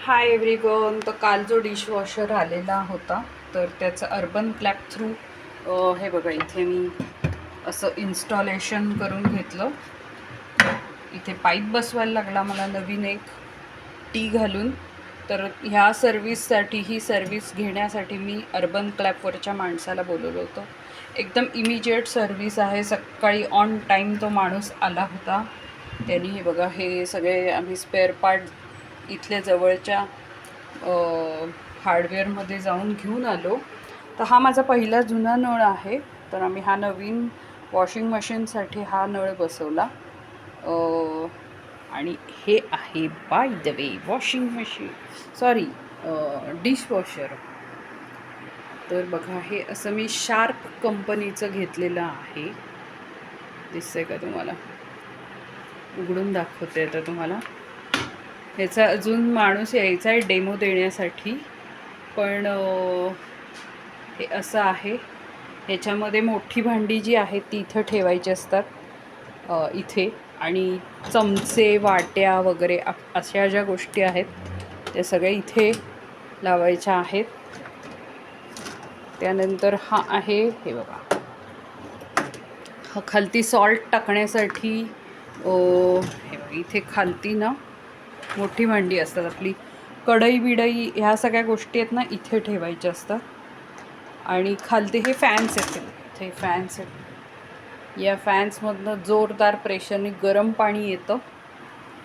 Hi everyone तर काल जो डिशवॉशर आलेला होता तर त्याचं अर्बन क्लॅप थ्रू हे बघा इथे मी असं इन्स्टॉलेशन करून घेतलं. इथे पाईप बसवायला लागला मला नवीन एक टी घालून. तर ह्या सर्विससाठी ही सर्विस घेण्यासाठी मी अर्बन क्लॅपवरच्या माणसाला बोलवलं होतं. एकदम इमिजिएट सर्विस आहे. सकाळी ऑन टाईम तो माणूस आला होता. त्यांनी हे बघा हे सगळे आम्ही स्पेअर पार्ट इथल्या जवळच्या हार्डवेअरमध्ये जाऊन घेऊन आलो. तर हा माझा पहिला जुना नळ आहे. तर आम्ही हा नवीन वॉशिंग मशीनसाठी हा नळ बसवला. आणि हे आहे by the way washing machine sorry dishwasher तर बघा हे असं मी शार्प कंपनीचं घेतलेलं आहे. दिसतंय का तुम्हाला? उघडून दाखवते आता तुम्हाला. ह्याचा अजून माणूस यायचा आहे डेमो देण्यासाठी. पण हे असं आहे. ह्याच्यामध्ये मोठी भांडी जी आहेत ती इथं ठेवायची असतात इथे. आणि चमचे वाट्या वगैरे अशा ज्या गोष्टी आहेत त्या सगळ्या इथे लावायच्या आहेत. त्यानंतर हा आहे हे बघा. हा खालती सॉल्ट टाकण्यासाठी हे बघा इथे खालती ना मोठी भांडी असतात आपली. कढई बिडई ह्या सगळ्या गोष्टी आहेत ना इथे ठेवायच्या असतात. आणि खालती हे फॅन्स आहेत. इथे फॅन्स आहेत. या फॅन्समधनं जोरदार प्रेशरने गरम पाणी येतं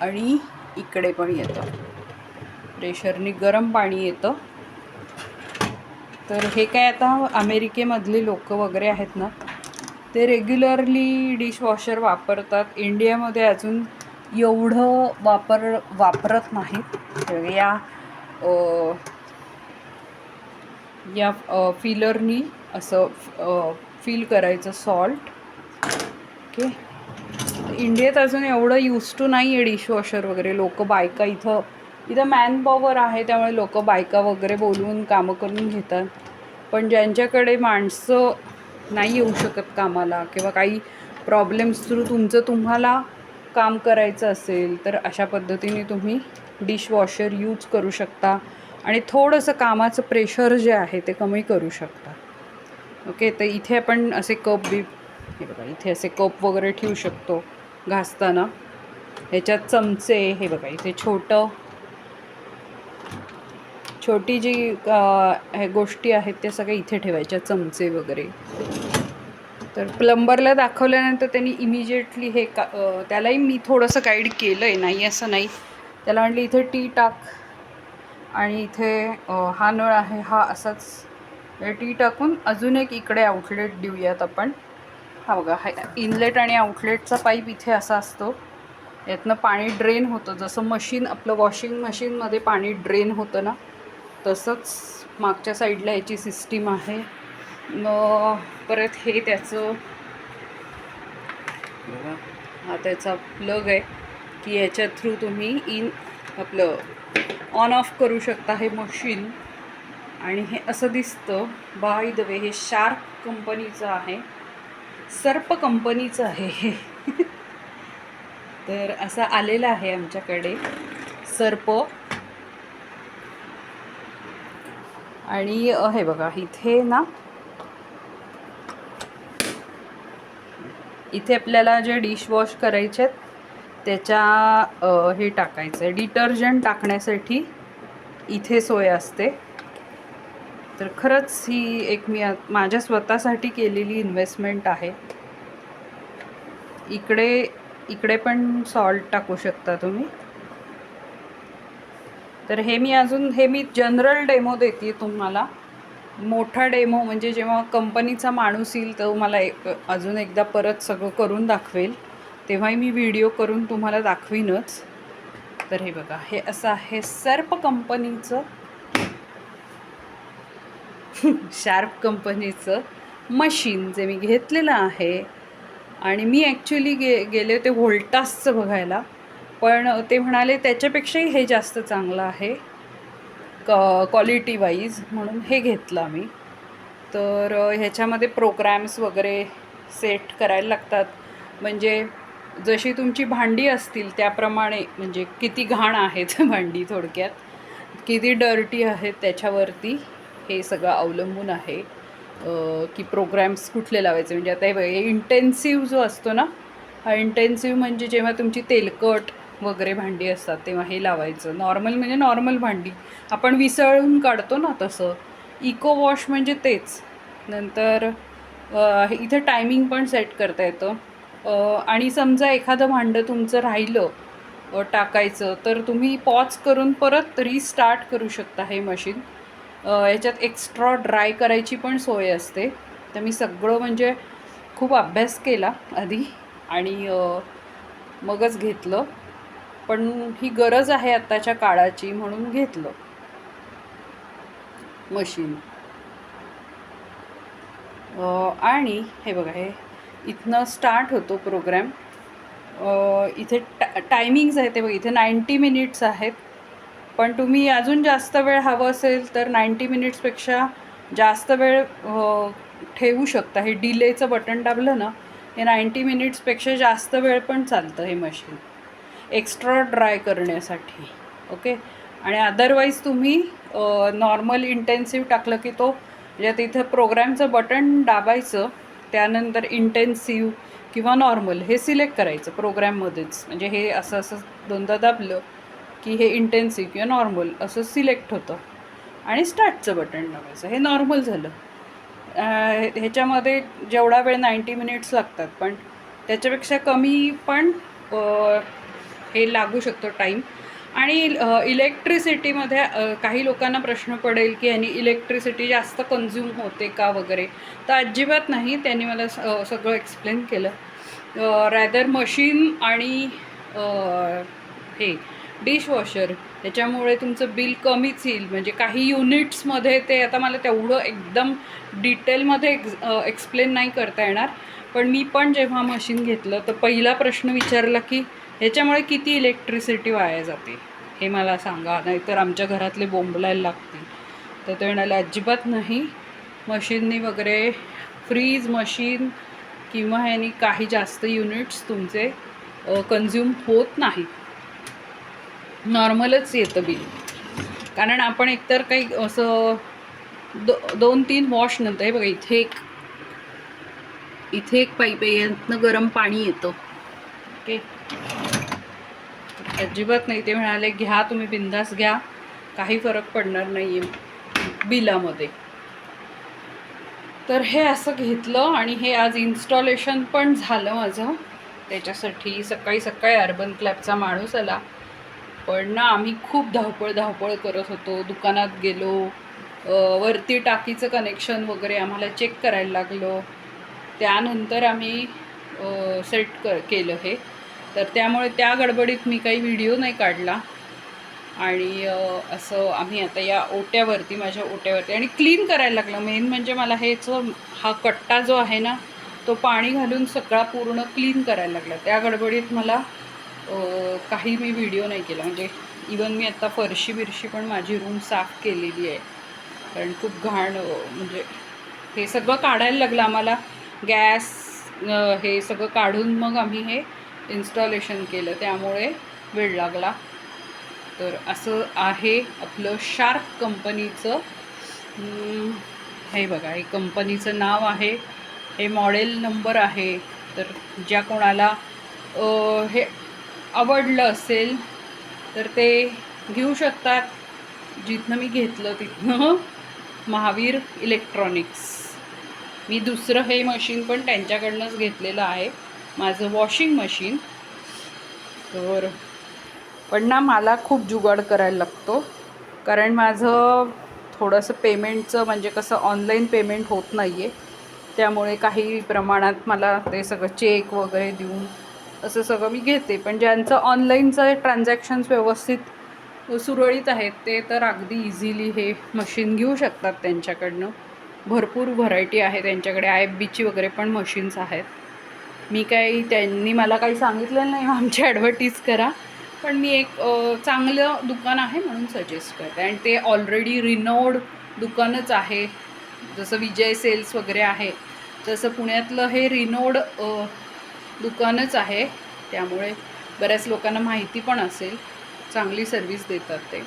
आणि इकडे पण येतं. प्रेशरने गरम पाणी येतं. तर हे काय आता अमेरिकेमधले लोक वगैरे आहेत ना ते रेग्युलरली डिशवॉशर वापरतात. इंडियामध्ये अजून एवढं वापर वापरत नाहीत. या या फिलरनी असं फील करायचं सॉल्ट ओके? इंडियात अजून एवढं यूज टू नाही आहे डिशवॉशर वगैरे. लोक बायका इथं इथं मॅन पॉवर आहे त्यामुळे लोक बायका वगैरे बोलवून कामं करून घेतात. पण ज्यांच्याकडे माणसं नाही येऊ शकत कामाला किंवा काही प्रॉब्लेम्स थ्रू तुमचं तुम्हाला काम करायचं असेल तर अशा पद्धतीने तुम्ही डिशवॉशर यूज करू शकता. आणि थोडंसं कामाचं प्रेशर जे आहे ते कमी करू शकता. ओके तर इथे आपण असे कप बी हे बघा इथे असे कप वगैरे ठेवू शकतो घासताना. ह्याच्यात चमचे हे बघा इथे छोटं छोटी जी हे गोष्टी आहेत त्या सगळ्या इथे ठेवायच्या चमचे वगैरे. तर प्लंबरला दाखवल्यानंतर त्यांनी इमिजिएटली हे का त्यालाही मी थोडंसं गाईड केलं आहे नाही असं नाही. त्याला म्हटलं इथे टी टाक आणि इथे हा नळ आहे हा असाच. हे टी टाकून अजून एक इकडे आउटलेट देऊयात आपण. हा बघा हा इनलेट आणि आउटलेटचा पाईप इथे असा असतो. यातनं पाणी ड्रेन होतं. जसं मशीन आपलं वॉशिंग मशीनमध्ये पाणी ड्रेन होतं ना तसंच मागच्या साईडला याची सिस्टीम आहे. परत हे त्याचं हा त्याचा प्लग आहे की याच्या थ्रू तुम्ही इन आपलं ऑन ऑफ करू शकता हे मशीन आणि हे असं दिसतं बाय द वे हे शार्प कंपनीचं आहे. सर्प कंपनीचं आहे हे. तर असं आलेलं आहे आमच्याकडे सर्प आणि हे बघा इथे ना इथे आपल्याला जे डिशवॉश करायचे आहेत त्याच्या हे टाकायचं आहे डिटर्जंट टाकण्यासाठी इथे सोय असते. तर खरंच ही एक मी माझ्या स्वतःसाठी केलेली इन्व्हेस्टमेंट आहे. इकडे इकडे पण सॉल्ट टाकू शकता तुम्ही. तर हे मी अजून हे मी जनरल डेमो देते तुम्हाला. मोठा डेमो म्हणजे जेव्हा कंपनीचा माणूस येईल तो मला एक अजून एकदा परत सगळं करून दाखवेल. तेव्हाही मी व्हिडिओ करून तुम्हाला दाखवीनच. तर हे बघा हे असं आहे सर्प कंपनीचं. शार्प कंपनीचं मशीन जे मी घेतलेलं आहे. आणि मी ॲक्च्युली गे गेले होते व्होल्टासचं बघायला. पण ते म्हणाले त्याच्यापेक्षाही हे जास्त चांगलं आहे. क क्वालिटी वाईज म्हणून हे घेतलं आम्ही. तर ह्याच्यामध्ये प्रोग्रॅम्स वगैरे सेट करायला लागतात. म्हणजे जशी तुमची भांडी असतील त्याप्रमाणे म्हणजे किती घाण आहेत भांडी थोडक्यात किती डर्टी आहेत त्याच्यावरती हे सगळं अवलंबून आहे. की प्रोग्रॅम्स कुठले लावायचे? म्हणजे आता हे इंटेन्सिव्ह जो असतो ना हा इंटेन्सिव्ह म्हणजे जेव्हा तुमची तेलकट वगैरे भांडी असतात तेव्हा हे लावायचं. नॉर्मल म्हणजे नॉर्मल भांडी. आपण विसळून काढतो ना तसं. इको वॉश म्हणजे तेच. नंतर इथं इथे टायमिंग पण सेट करता येतं. आणि समजा एखादं भांडं तुमचं राहिलं टाकायचं तर तुम्ही पॉज करून परत रिस्टार्ट करू शकता हे मशीन याच्यात एक्स्ट्रा ड्राय करायची पण सोय असते. तर मी सगळं म्हणजे खूप अभ्यास केला आधी आणि मगच घेतलं. पण ही गरज आहे आत्ताच्या काळाची म्हणून घेतलं. मशीन. आणि हे बघा हे इथनं स्टार्ट होतो प्रोग्रॅम इथे टा टायमिंग्स आहेत ते बघा इथे नाईंटी मिनिट्स आहेत. पण तुम्ही अजून जास्त वेळ हवं असेल तर नाईंटी मिनिट्सपेक्षा जास्त वेळ ठेवू शकता. हे डिलेचं बटन दाबलं ना हे नाईंटी मिनिट्सपेक्षा जास्त वेळ पण चालतं हे मशीन. एक्स्ट्रा ड्राय करण्यासाठी ओके? आणि अदरवाईज तुम्ही नॉर्मल इंटेन्सिव्ह टाकलं की तो म्हणजे तिथं प्रोग्रॅमचं बटन दाबायचं त्यानंतर इंटेन्सिव्ह किंवा नॉर्मल हे सिलेक्ट करायचं प्रोग्रॅममध्येच म्हणजे हे असं असं दोनदा दाबलं की हे इंटेन्सिव्ह किंवा नॉर्मल असं सिलेक्ट होतं. आणि स्टार्टचं बटन दाबायचं. हे नॉर्मल झालं. ह्याच्यामध्ये जेवढा वेळ नाईंटी मिनिट्स लागतात पण त्याच्यापेक्षा कमी पण हे लागू शकतो टाईम आणि इलेक्ट्रिसिटीमध्ये काही लोकांना प्रश्न पडेल की यांनी इलेक्ट्रिसिटी जास्त कन्झ्युम होते का वगैरे? तर अजिबात नाही. त्यांनी मला स- सगळं एक्सप्लेन केलं. रॅदर मशीन आणि हे डिशवॉशर त्याच्यामुळे तुमचं बिल कमीच येईल. म्हणजे काही युनिट्समध्ये ते आता मला तेवढं एकदम डिटेलमध्ये एक्स एक्सप्लेन नाही करता येणार. पण मी पण जेव्हा मशीन घेतलं तर पहिला प्रश्न विचारला की ह्याच्यामुळे किती इलेक्ट्रिसिटी वाया जाते हे मला सांगा. नाहीतर आमच्या घरातले बोंबलायला लागतील. तर ते म्हणाले अजिबात नाही. मशीननी वगैरे फ्रीज मशीन किंवा ह्यानी काही जास्त युनिट्स तुमचे कन्झ्युम होत नाहीत. नॉर्मलच येतं बिल. कारण आपण एकतर काही असं दो दोन तीन वॉश नंतर हे बघा इथे एक इथे एक पाईप आहे यातनं गरम पाणी येतं. ओके? अजिबात नाही. ते म्हणाले घ्या तुम्ही बिंदास घ्या. काही फरक पडणार नाही आहे बिलामध्ये. तर हे असं घेतलं आणि हे आज इन्स्टॉलेशन पण झालं माझं. त्याच्यासाठी सकाळी सकाळी अर्बन क्लॅबचा माणूस आला. पण ना आम्ही खूप धावपळ धावपळ करत होतो. दुकानात गेलो. वरती टाकीचं कनेक्शन वगैरे आम्हाला चेक करायला लागलो. त्यानंतर आम्ही सेट कर केलं हे. तर त्यामुळे त्या गडबडीत मी काही व्हिडिओ नाही काढला. आणि असं आम्ही आता या ओट्यावरती माझ्या ओट्यावरती आणि क्लीन करायला लागलं. मेन म्हणजे मला हेच हा कट्टा जो आहे ना तो पाणी घालून सगळा पूर्ण क्लीन करायला लागला. त्या गडबडीत मला काही मी व्हिडिओ नाही केला. म्हणजे इवन मी आता फरशी बिरशी पण माझी रूम साफ केलेली आहे. कारण खूप घाण म्हणजे हे सगळं काढायला लागलं आम्हाला. गॅस हे सगळं काढून मग आम्ही हे इन्स्टॉलेशन केलं त्यामुळे वेळ लागला. तर असं आहे आपलं शार्क कंपनीचं हे बघा हे कंपनीचं नाव आहे. हे मॉडेल नंबर आहे. तर ज्या कोणाला हे आवडलं असेल तर ते घेऊ शकतात. जिथनं मी घेतलं तिथनं महावीर इलेक्ट्रॉनिक्स मी दुसरं हे मशीन पण त्यांच्याकडनंच घेतलेलं आहे. माझं वॉशिंग मशीन. तर पण ना मला खूप जुगाड करायला लागतो. कारण माझं थोडंसं पेमेंटचं म्हणजे कसं ऑनलाईन पेमेंट होत नाही आहे त्यामुळे काही प्रमाणात मला ते सगळं चेक वगैरे देऊन असं सगळं मी घेते. पण ज्यांचं ऑनलाईनचं ट्रान्झॅक्शन्स व्यवस्थित सुरळीत आहेत ते तर अगदी इझिली हे मशीन घेऊ शकतात त्यांच्याकडनं. भरपूर व्हरायटी आहे त्यांच्याकडे. आय एफ बीची वगैरे पण मशीन्स आहेत. मी काही त्यांनी मला काही सांगितलेलं नाही आमची ॲडव्हर्टीज करा. पण मी एक चांगलं दुकान आहे म्हणून सजेस्ट करते. आणि ते ऑलरेडी रिनोड दुकानच आहे. जसं विजय सेल्स वगैरे आहे तसं पुण्यातलं हे रिनोड दुकानच आहे. त्यामुळे बऱ्याच लोकांना माहिती पण असेल. चांगली सर्विस देतात ते.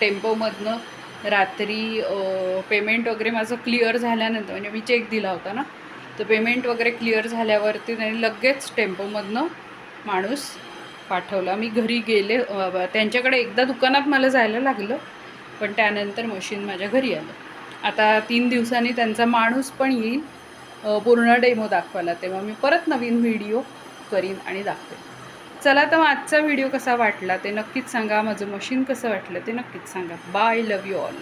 टेम्पोमधनं रात्री पेमेंट वगैरे माझं क्लिअर झाल्यानंतर म्हणजे मी चेक दिला होता ना तर पेमेंट वगैरे क्लिअर झाल्यावरती त्यांनी लगेच टेम्पोमधनं माणूस पाठवला. मी घरी गेले त्यांच्याकडे एकदा दुकानात मला जायला लागलं पण त्यानंतर मशीन माझ्या घरी आलं. आता तीन दिवसांनी त्यांचा माणूस पण येईल पूर्ण डेमो दाखवायला. तेव्हा मी परत नवीन व्हिडिओ करीन आणि दाखवेन. चला तर आजचा व्हिडिओ कसा वाटला ते नक्कीच सांगा. माझं मशीन कसं वाटलं ते नक्कीच सांगा. Bye love you all